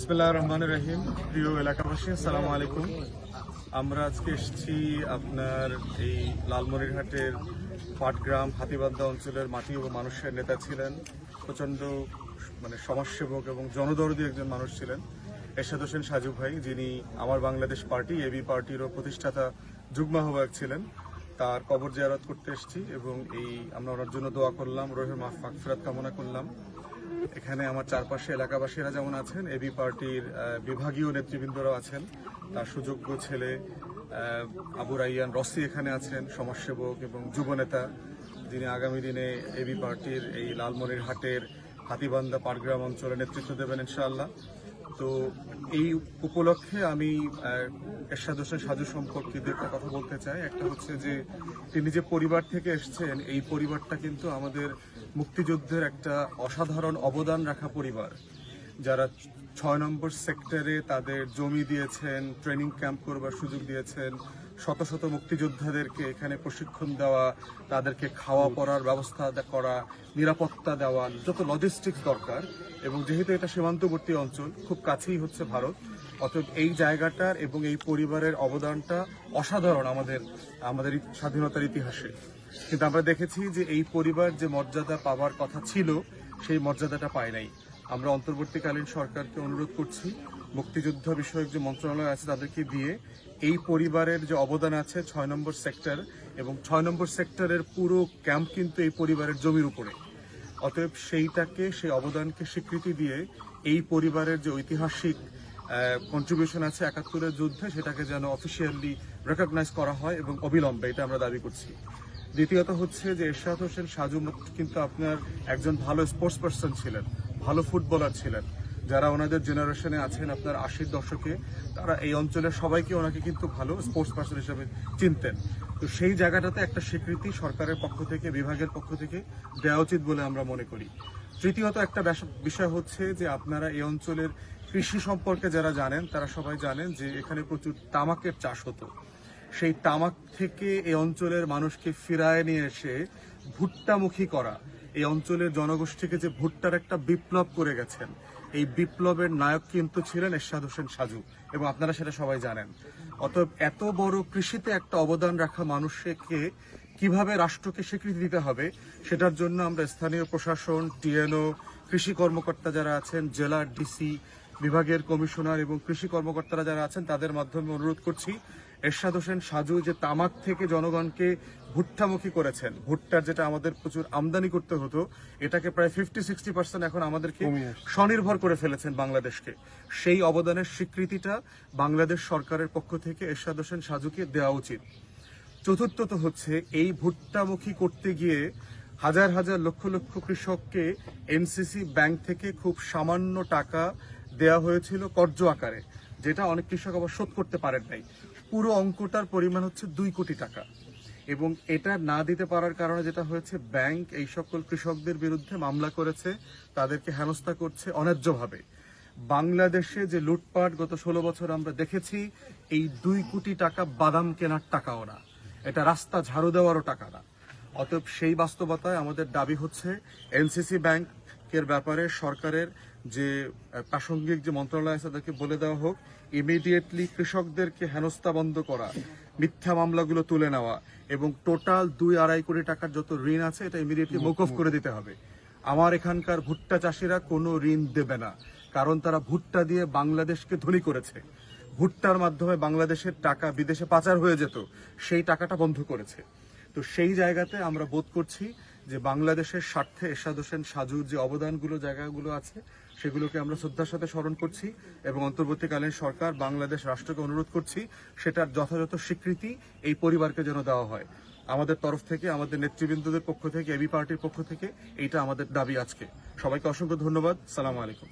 বিসমিল্লাহ রহমান রহিম। প্রিয় এলাকাবাসী, আসসালামু আলাইকুম। আমরা আজকে এসেছি আপনার এই লালমনিরহাটের পাটগ্রাম হাতিবান্ধা অঞ্চলের মাটি ও মানুষের নেতা ছিলেন। প্রচণ্ড মানে সমাজসেবক এবং জনদরদী একজন মানুষ ছিলেন। এরশাদ হোসেন সাজু ভাই, যিনি আমার বাংলাদেশ পার্টি এবি পার্টিরও প্রতিষ্ঠাতা, যুগ্ম আহ্বায়ক ছিলেন। তার কবর জিয়ারত করতে এসেছি এবং এই আমরা ওনার জন্য দোয়া করলাম। রহিম রোহের মাফিরাত কামনা করলাম। এখানে আমার চারপাশে এলাকাবাসীরা যেমন আছেন এবি পার্টির বিভাগীয় নেতৃবৃন্দরাও আছেন। তার সুযোগ্য ছেলে আবু রাইয়ান রসি এখানে আছেন, সমাজসেবক এবং যুবনেতা। যিনি আগামী দিনে এবি পার্টির এই লালমনির হাটের হাতিবান্ধা পাটগ্রাম অঞ্চলে নেতৃত্ব দেবেন ইনশাআল্লাহ। তো এই উপলক্ষে আমি এরশাদ হোসেন সাজু সম্পর্কে একটা কথা বলতে চাই। একটা হচ্ছে যে তিনি যে পরিবার থেকে এসছেন, এই পরিবারটা কিন্তু আমাদের মুক্তিযুদ্ধের একটা অসাধারণ অবদান রাখা পরিবার। যারা ছয় নম্বর সেক্টরে তাদের জমি দিয়েছেন ট্রেনিং ক্যাম্প করবার সুযোগ দিয়েছেন, শত শত মুক্তিযোদ্ধাদেরকে এখানে প্রশিক্ষণ দেওয়া, তাদেরকে খাওয়া পড়ার ব্যবস্থা করা, নিরাপত্তা দেওয়া, যত লজিস্টিক্স দরকার এবং যেহেতু এটা সীমান্তবর্তী অঞ্চল, খুব কাছেই হচ্ছে ভারত, অতএব এই জায়গাটার এবং এই পরিবারের অবদানটা অসাধারণ আমাদের আমাদের স্বাধীনতার ইতিহাসে। কিন্তু আমরা দেখেছি যে এই পরিবার যে মর্যাদা পাওয়ার কথা ছিল, সেই মর্যাদাটা পায় নাই। আমরা অন্তর্বর্তীকালীন সরকারকে অনুরোধ করছি, মুক্তিযুদ্ধ বিষয়ক যে মন্ত্রণালয় আছে তাদেরকে দিয়ে এই পরিবারের যে অবদান আছে ছয় নম্বর সেক্টর এবং ছয় নম্বর সেক্টরের পুরো ক্যাম্প কিন্তু এই পরিবারের জমির উপরে। অতএব সেইটাকে, সেই অবদানকে স্বীকৃতি দিয়ে এই পরিবারের যে ঐতিহাসিক কন্ট্রিবিউশন আছে একাত্তরের যুদ্ধে, সেটাকে যেন অফিসিয়ালি রেকগনাইজ করা হয় এবং অবিলম্বে, এটা আমরা দাবি করছি। দ্বিতীয়ত হচ্ছে যে এরশাদ হোসেন সাজু কিন্তু আপনার একজন ভালো স্পোর্টস পার্সন ছিলেন, ভালো ফুটবলার ছিলেন। যারা ওনাদের জেনারেশনে আছেন আপনার আশির দশকে, তারা এই অঞ্চলের সবাইকে ওনাকে কিন্তু ভালো স্পোর্টস পার্সন হিসেবে চিনতেন। তো সেই জায়গাটাতে একটা স্বীকৃতি সরকারের পক্ষ থেকে, বিভাগের পক্ষ থেকে দেওয়া উচিত বলে আমরা মনে করি। তৃতীয়ত একটা বিষয় হচ্ছে যে আপনারা এই অঞ্চলের কৃষি সম্পর্কে যারা জানেন, তারা সবাই জানেন যে এখানে প্রচুর তামাকের চাষ হতো। সেই তামাক থেকে এই অঞ্চলের মানুষকে ফিরায় নিয়ে এসে ভুট্টামুখী করা। এই অঞ্চলের জনগোষ্ঠীকে যে ভুট্টার একটা বিপ্লব করে গেছেন, এই বিপ্লবের নায়ক কিন্তু ছিলেন এরশাদ হোসেন সাজু, এবং আপনারা সেটা সবাই জানেন। অতএব এত বড় কৃষিতে একটা অবদান রাখা মানুষকে কীভাবে রাষ্ট্রকে স্বীকৃতি দিতে হবে, সেটার জন্য আমরা স্থানীয় প্রশাসন, টিএনও, কৃষি কর্মকর্তা যারা আছেন জেলার ডিসি বিভাগের কমিশনার এবং কৃষি কর্মকর্তারা যারা আছেন, তাদের মাধ্যমে অনুরোধ করছি এরশাদ হোসেন সাজু যে তামাক থেকে জনগণকে ভুট্টামুখী করেছেন ভুট্টার যেটা আমাদের প্রচুর আমদানি করতে হতো এটাকে প্রায় ফিফটি সিক্সটি পার্সেন্ট এখন আমাদেরকে স্বনির্ভর করে ফেলেছেন বাংলাদেশকে। সেই অবদানের স্বীকৃতিটা বাংলাদেশ সরকারের পক্ষ থেকে এরশাদ হোসেন সাজুকে দেওয়া উচিত। চতুর্থত হচ্ছে এই ভুট্টামুখী করতে গিয়ে হাজার হাজার লক্ষ লক্ষ কৃষককে এনসিসি ব্যাংক থেকে খুব সামান্য টাকা দেয়া হয়েছিল কর্জ আকারে যেটা অনেক কৃষক আবার শোধ করতে পারেন নাই। পুরো অঙ্কটার পরিমাণ হচ্ছে দুই কোটি টাকা। এবং এটা না দিতে পারার কারণে যেটা হয়েছে, ব্যাংক এই সকল কৃষকদের বিরুদ্ধে মামলা করেছে, তাদেরকে হেনস্থা করছে অন্যায্যভাবে। বাংলাদেশে যে লুটপাট গত ষোলো বছর আমরা দেখেছি, এই দুই কোটি টাকা বাদাম কেনার টাকাও না। এটা রাস্তা ঝাড়ু দেওয়ারও টাকা না। অতএব সেই বাস্তবতায় আমাদের দাবি হচ্ছে, এনসিসি ব্যাংকের ব্যাপারে সরকারের যে প্রাসঙ্গিক যে মন্ত্রণালয় আছে তাদেরকে বলে দেওয়া হোক ইমিডিয়েটলি কৃষকদেরকে হেনস্থা বন্ধ করা মিথ্যা মামলাগুলো তুলে নেওয়া এবং টোটাল দুই আড়াই কোটি টাকার যত ঋণ আছে এটা ইমিডিয়েটলি মৌকুফ করে দিতে হবে। আমার এখানকার ভুট্টা চাষিরা কোনো ঋণ দেবে না কারণ তারা ভুট্টা দিয়ে বাংলাদেশকে ধনী করেছে। ভুট্টার মাধ্যমে বাংলাদেশের টাকা বিদেশে পাচার হয়ে যেত সেই টাকাটা বন্ধ করেছে। তো সেই জায়গাতে আমরা বোধ করছি যে বাংলাদেশের স্বার্থে এরশাদ হোসেন সাজুর যে অবদানগুলো জায়গাগুলো আছে সেগুলোকে আমরা শ্রদ্ধার সাথে স্মরণ করছি এবং অন্তর্বর্তীকালীন সরকার বাংলাদেশ রাষ্ট্রকে অনুরোধ করছি সেটার যথাযথ স্বীকৃতি এই পরিবারকে যেন দেওয়া হয়। আমাদের তরফ থেকে, আমাদের নেতৃবৃন্দদের পক্ষ থেকে, এবি পার্টির পক্ষ থেকে এইটা আমাদের দাবি আজকে। সবাইকে অসংখ্য ধন্যবাদ। সালাম আলাইকুম।